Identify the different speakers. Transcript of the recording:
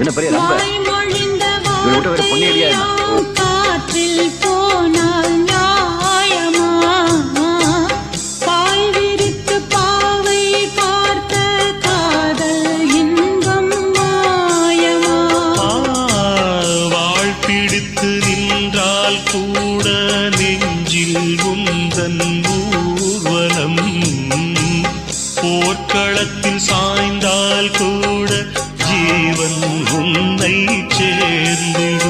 Speaker 1: என்ன பெரிய ரொம்ப இவனை விட்டு வேற பொன்னியடியா என்ன?
Speaker 2: காற்றில் போனால் நியாயமா? பாய் விரித்து பாவை பார்த்த காதல் இன்பம் மாயமா?
Speaker 3: வாழ்பிடித்து நின்றால் கூட நெஞ்சில் உந்தன் ஊர்வலம் போர்க்களத்தில் சாய்ந்தால் கூட ஜீவன் உன்னை சேர்ந்திடும்.